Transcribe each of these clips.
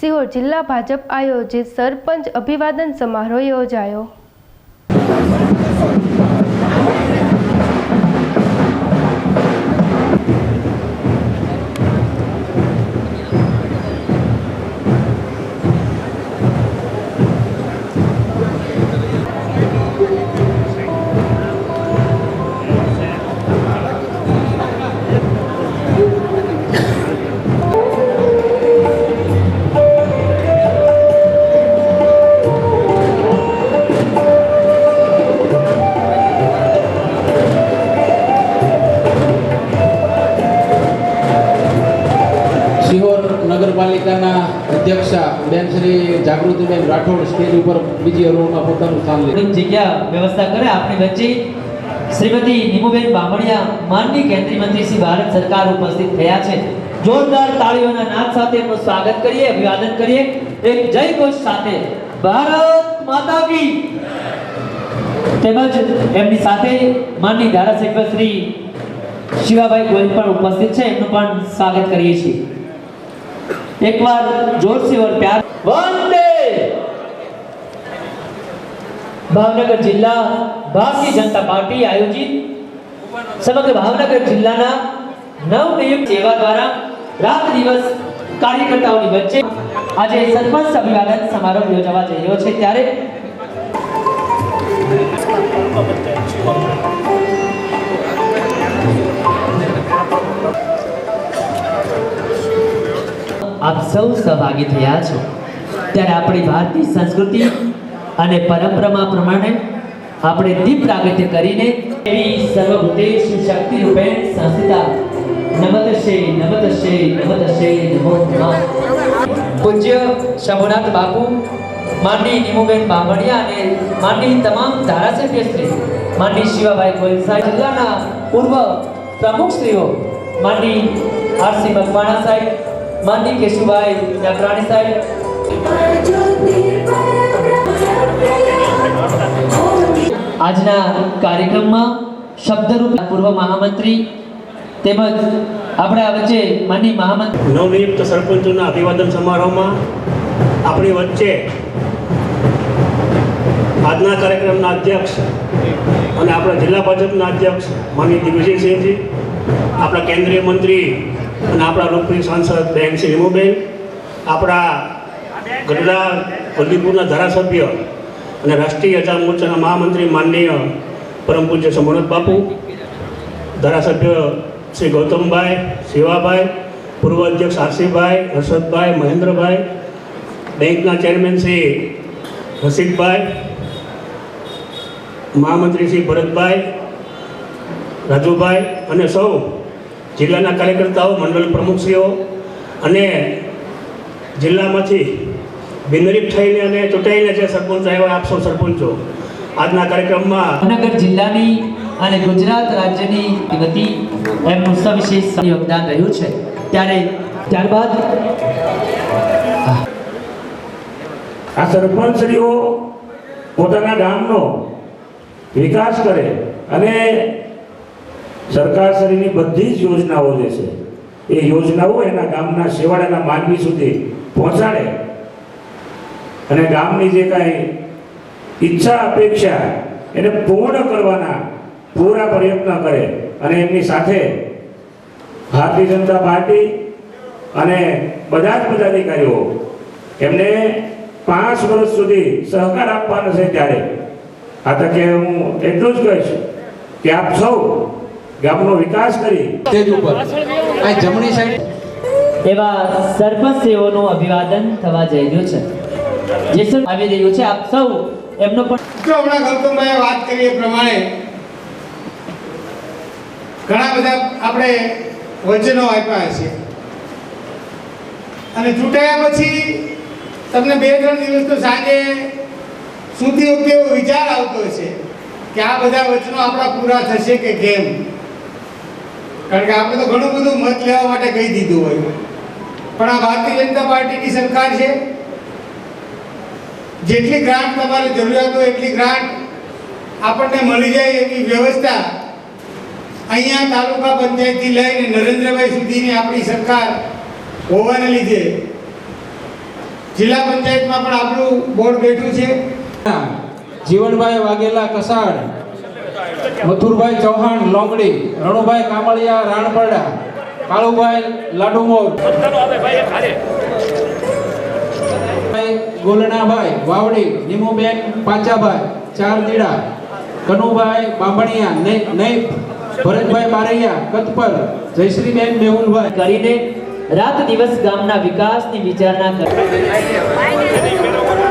સિહોર જિલ્લા ભાજપ આયોજિત સરપંચ અભિવાદન સમારોહ યોજાયો. નગરપાલિકાના અધ્યક્ષા બેન જાગૃતિબેન રાઠોડ સ્ટેજ ઉપર બીજી રોમાં પોતાનું સ્થાન લે જગ્યા વ્યવસ્થા કરે. આપણી વચ્ચે શ્રીમતી નીમુબેન બામણિયા માનની કેન્દ્રીય મંત્રી શ્રી ભારત સરકાર ઉપસ્થિત થયા છે. જોરદાર તાળીઓના નાદ સાથે એમનું સ્વાગત કરીએ, અભિવાદન કરીએ. એક જય ઘોષ સાથે ભારત માતા કી. તેમજ એમની સાથે માનની ધારાસભ્ય શ્રી શિવાભાઈ ગોયલ પણ ઉપસ્થિત છે. એમનું પણ સ્વાગત કરીએ છીએ. એકવાર જોરથી ઓર પ્યાર. વંદે! ભાવનગર જિલ્લા ભારતીય જનતા પાર્ટી આયોજિત સમગ્ર ભાવનગર જિલ્લાના નવનિયુક્ત સેવા દ્વારા રાત દિવસ કાર્યકર્તાઓની વચ્ચે આજે સરપંચ અભિવાદન સમારોહ યોજવા જઈ રહ્યો છે. ત્યારે આપ સૌ સહભાગી થયા છો. ત્યારે આપણી ભારતીય સંસ્કૃતિ અને પરંપરામાં પ્રમાણે આપણે દીપ પ્રાગટ્ય કરીને એવી સર્વભૂતેષુ શક્તિ રૂપે સંસ્થિતા નમતશે નમતશે નમતશે, નમો પૂજ્ય શંભુનાથ બાપુ, માનની નિમુબેન બામણિયા અને માનની તમામ ધારાસભ્ય શ્રી માનની શિવાભાઈ ગોયલ સાહેબ જિલ્લાના પૂર્વ પ્રમુખ શ્રીઓ, માનની આરસી મકવાણા સાહેબ માનની કેશુભાઈ જાત્રાણી સાહેબ આજના કાર્યક્રમમાં શબ્દરૂપ પૂર્વ મહામંત્રી તેમજ આપણા વચ્ચે માનની મહામંત્રી નવનિયુક્ત સરપંચોના અભિવાદન સમારોહમાં આપણી વચ્ચે આજના કાર્યક્રમના અધ્યક્ષ અને આપણા જિલ્લા ભાજપના અધ્યક્ષ માનની દિગ્વિજયસિંહજી, આપણા કેન્દ્રીય મંત્રી અને આપણા લોકપ્રિય સાંસદ બેન શ્રી હિમુબેન, આપણા ગઢડા વલ્લભીપુરના ધારાસભ્ય અને રાષ્ટ્રીય અજામ મોરચાના મહામંત્રી માનનીય પરમ પૂજ્ય સમોનત બાપુ, ધારાસભ્ય શ્રી ગૌતમભાઈ શિવાભાઈ પૂર્વ અધ્યક્ષ આરસીભાઈ, હર્ષદભાઈ, મહેન્દ્રભાઈ, બેંકના ચેરમેન શ્રી રસિકભાઈ મહામંત્રી શ્રી ભરતભાઈ, રાજુભાઈ અને સૌ જિલ્લાના કાર્યકર્તાઓ મંડળ પ્રમુખશ્રીઓ અને જિલ્લામાંથી બિનરીફ થઈને અને ચૂંટાઈને જે સરપંચ આવ્યા આપશો સરપંચો આજના કાર્યક્રમમાં ભાવનગર જિલ્લાની અને ગુજરાત રાજ્યની વતી એમનું સવિશેષ યોગદાન રહ્યું છે. ત્યારે ત્યારબાદ આ સરપંચશ્રીઓ પોતાના ગામનો વિકાસ કરે અને સરકારશ્રીની બધી જ યોજનાઓ જે છે, એ યોજનાઓ એના ગામના શેવાળાના માનવી સુધી પહોંચાડે. અને ગામની જે કાંઈ ઈચ્છા, અપેક્ષા, એને પૂર્ણ કરવાના પૂરા પ્રયત્ન કરે અને એમની સાથે ભારતીય જનતા પાર્ટી અને બધા જ પદાધિકારીઓ એમને પાંચ વર્ષ સુધી સહકાર આપવાનો છે ત્યારે. આ તકે હું એટલું જ કહીશ કે આપ સૌ ગામનો વિકાસ કરી. સ્ટેજ ઉપર. આ જમણી સાઈડ એવા સરપંચશ્રીઓનું અભિવાદન થવા જઈ રહ્યું છે. જે સર આવી રહ્યું છે આપ સૌ એમનો પણ જો હમણાં ગૌતમભાઈએ વાત કરી એ પ્રમાણે ઘણા બધા આપણે વચનો આપ્યા છે. અને ચૂંટાયા પછી તમને બે ત્રણ દિવસ તો સાંજે સુધી ઉપયોગ વિચાર આવતો છે કે આ બધા વચનો આપણા પૂરા થશે કે કેમ? કારણ કે આપણે તો ઘણું બધું મત લેવા માટે કહી દીધું હોય. પણ આ ભારતીય જનતા પાર્ટીની સરકાર છે, જેટલી ગ્રાન્ટ તમારે જરૂરિયાત હોય એટલી ગ્રાન્ટ આપણને મળી જાય એવી વ્યવસ્થા અહીંયા તાલુકા પંચાયતથી લઈને નરેન્દ્રભાઈ સુધીની આપણી સરકાર હોવાને લીધે જિલ્લા પંચાયતમાં પણ આપણું બોર્ડ બેઠું છે. જીવનભાઈ વાઘેલા કસાડ મથુરભાઈ ચૌહાણ લોંગડી રણુભાઈ કામળિયા રાણપરડા કાળુભાઈ લાડુમોર. ગોલણાભાઈ વાવડી નિમુબેન પાચાભાઈ ચારદીડા કનુભાઈ બાંભણિયા નૈ- નૈપ ભરતભાઈ બારૈયા કતપર જયશ્રીબેન મેહુલભાઈ. કરીને રાત દિવસ ગામના વિકાસની વિચારણા કરી.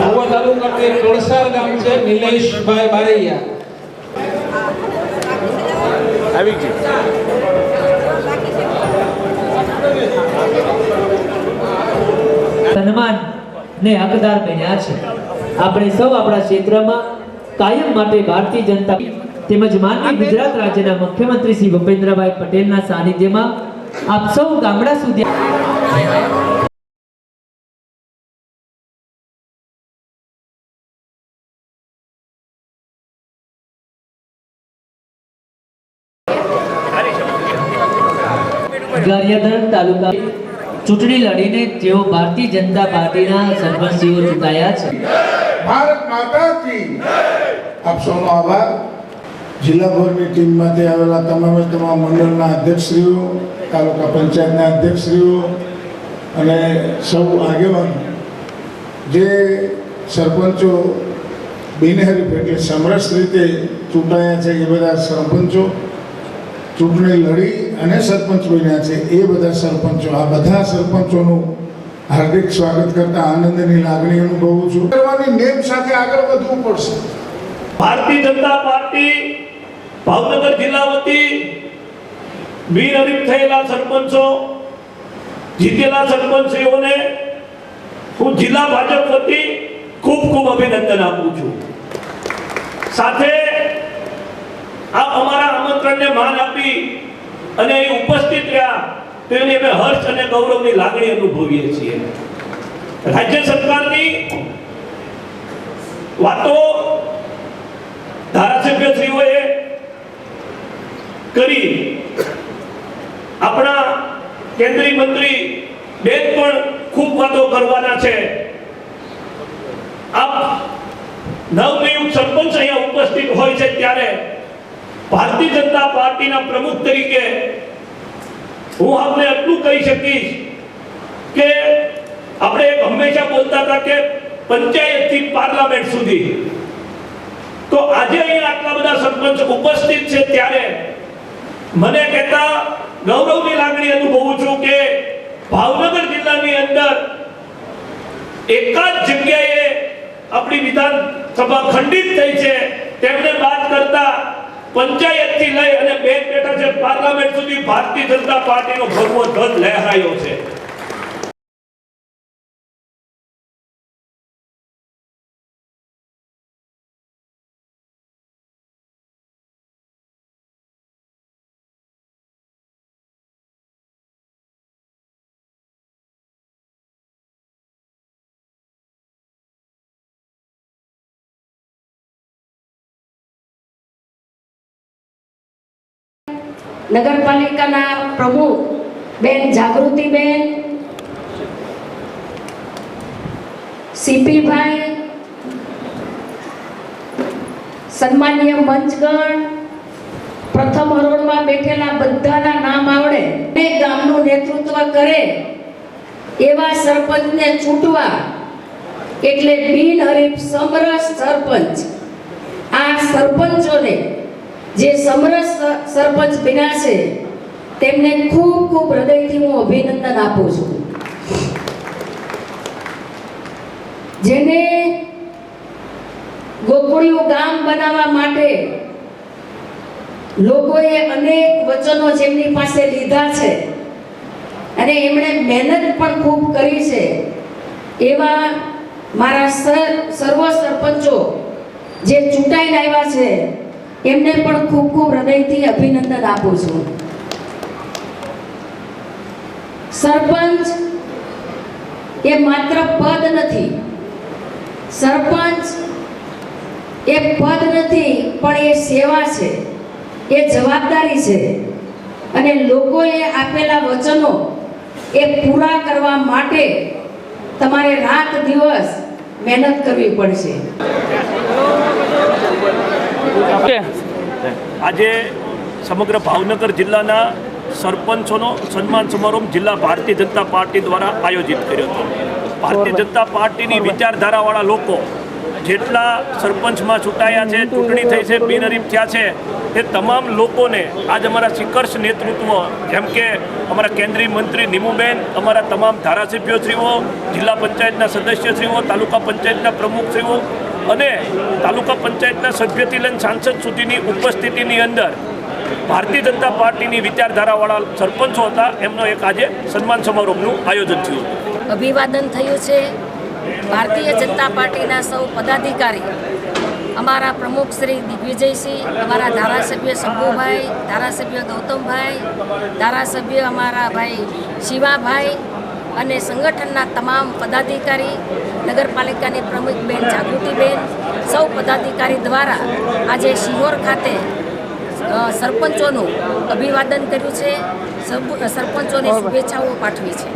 તાલુકાનું એક કળસાર ગામ છે નિલેશભાઈ બારૈયા. સન્માન ને હકદાર બન્યા છે. આપણે સૌ આપણા ક્ષેત્રમાં કાયમ માટે ભારતીય જનતા તેમજ માનનીય ગુજરાત રાજ્યના મુખ્યમંત્રી શ્રી ભૂપેન્દ્રભાઈ પટેલના સાનિધ્યમાં આપ સૌ ગામડા સુધી ગારિયાધાર તાલુકા ચૂંટણી લડીને તેઓ ભારતીય જનતા પાર્ટીના સરપંચીઓ ચૂંટાયા છે. ભારત માતા કી આપ સૌનો આભાર. જિલ્લાભરની ટીમમાંથી આવેલા તમામે તમામ મંડળના અધ્યક્ષશ્રીઓ, તાલુકા પંચાયતના અધ્યક્ષશ્રીઓ અને સૌ આગેવાન જે સરપંચો બિનહરીફ એટલે સમરસ રીતે ચૂંટાયા છે એ બધા સરપંચો ચૂંટણી લડી અને સરપંચ બન્યા છે. એ બધા સરપંચો, આ બધા સરપંચોનું હાર્દિક સ્વાગત કરતા આનંદની લાગણી અનુભવું છું. કરવાની નેમ સાથે આગળ વધવું પડશે. ભારતીય જનતા પાર્ટી ભાવનગર જિલ્લા વતી બિનહરીફ થયેલા સરપંચો, જીતેલા સરપંચશ્રીઓને હું જિલ્લા ભાજપ વતી ખૂબ ખૂબ અભિનંદન આપું છું. સાથે આ અમારા આમંત્રણને માન આપી અને અહીં ઉપસ્થિત રહ્યા. તેની અમે હર્ષ અને ગૌરવની લાગણી અનુભવીએ છીએ. રાજ્ય સરકારની વાતો ધારાસભ્યશ્રીઓએ કરી. આપણા કેન્દ્રીય મંત્રી બેન પણ ખૂબ વાતો કરવાના છે. આપ નવનિયુક્ત સરપંચ અહીંયા ઉપસ્થિત હોય છે ત્યારે ભારતીય જનતા પાર્ટીના પ્રમુખ તરીકે હું આપને એટલું કહી શકીશ કે આપણે હંમેશા બોલતા હતા કે પંચાયતથી પાર્લામેન્ટ સુધી. તો આજે અહીંયા આટલા બધા સરપંચ ઉપસ્થિત છે ત્યારે મને કહેતા ગૌરવની લાગણી અનુભવું છું કે ભાવનગર જિલ્લાની અંદર એકાદ જગ્યાએ આપણી વિધાનસભા ખંડિત થઈ છે. તેમને બાદ કરતા પંચાયતથી લઈ અને બે બેઠા છે પાર્લામેન્ટ સુધી ભારતીય જનતા પાર્ટીનો ભગવો ધ્વજ લહેરાયો છે. નગરપાલિકાના પ્રમુખ બેન જાગૃતિબેન, સીપીભાઈ, સન્માનીય મંચગણ, પ્રથમ હરોળમાં બેઠેલા બધાના નામ આવડે. બે ગામનું નેતૃત્વ કરે એવા સરપંચને ચૂંટવા એટલે બિનહરીફ સમરસ સરપંચ. આ સરપંચોને જે સમરસ સરપંચ બન્યા છે, તેમને ખૂબ ખૂબ હૃદયથી હું અભિનંદન આપું છું. જેને ગોકુળિયું ગામ બનાવવા માટે લોકોએ અનેક વચનો જેમની પાસે લીધા છે, અને એમણે મહેનત પણ ખૂબ કરી છે, એવા મારા સર- સર્વ સરપંચો જે ચૂંટાઈને આવ્યા છે એમને પણ ખૂબ ખૂબ હૃદયથી અભિનંદન આપું છું. સરપંચ એ માત્ર પદ નથી. સરપંચ એ પદ નથી, પણ એ સેવા છે, એ જવાબદારી છે. અને લોકોએ આપેલા વચનો એ પૂરા કરવા માટે તમારે રાત દિવસ મહેનત કરવી પડશે. આજે સમગ્ર ભાવનગર જિલ્લાના સરપંચોનો સન્માન સમારોહ જિલ્લા ભારતીય જનતા પાર્ટી દ્વારા આયોજિત કર્યો હતો. ભારતીય જનતા પાર્ટીની વિચારધારાવાળા લોકો જેટલા સરપંચમાં ચૂંટાયા છે ચૂંટણી થઈ છે બિનહરીફ થયા છે તે તમામ લોકોને આજ અમારા શિખર્ષ નેતૃત્વ જેમ કે અમારા કેન્દ્રીય મંત્રી નિમુબેન અમારા તમામ ધારાસભ્યશ્રીઓ જિલ્લા પંચાયતના સદસ્યશ્રીઓ તાલુકા પંચાયતના પ્રમુખશ્રીઓ અને તાલુકા પંચાયતના સભ્યથી લઈને સાંસદ સુધીની ઉપસ્થિતિની અંદર ભારતીય જનતા પાર્ટીની વિચારધારાવાળા સરપંચો હતા, એમનો એક આજે સન્માન સમારોહનું આયોજન થયું. અભિવાદન થયું છે. ભારતીય જનતા પાર્ટીના સૌ પદાધિકારી, અમારા પ્રમુખ શ્રી દિગ્વિજયસિંહ, અમારા ધારાસભ્ય શંભુભાઈ, ધારાસભ્ય ગૌતમભાઈ, ધારાસભ્ય અમારા ભાઈ શિવાભાઈ અને સંગઠનના તમામ પદાધિકારી નગરપાલિકાની પ્રમુખ બેન જાગૃતિબેન સૌ પદાધિકારી દ્વારા આજે શિહોર ખાતે સરપંચોનું અભિવાદન કર્યું છે. સરપંચોને શુભેચ્છાઓ પાઠવી છે.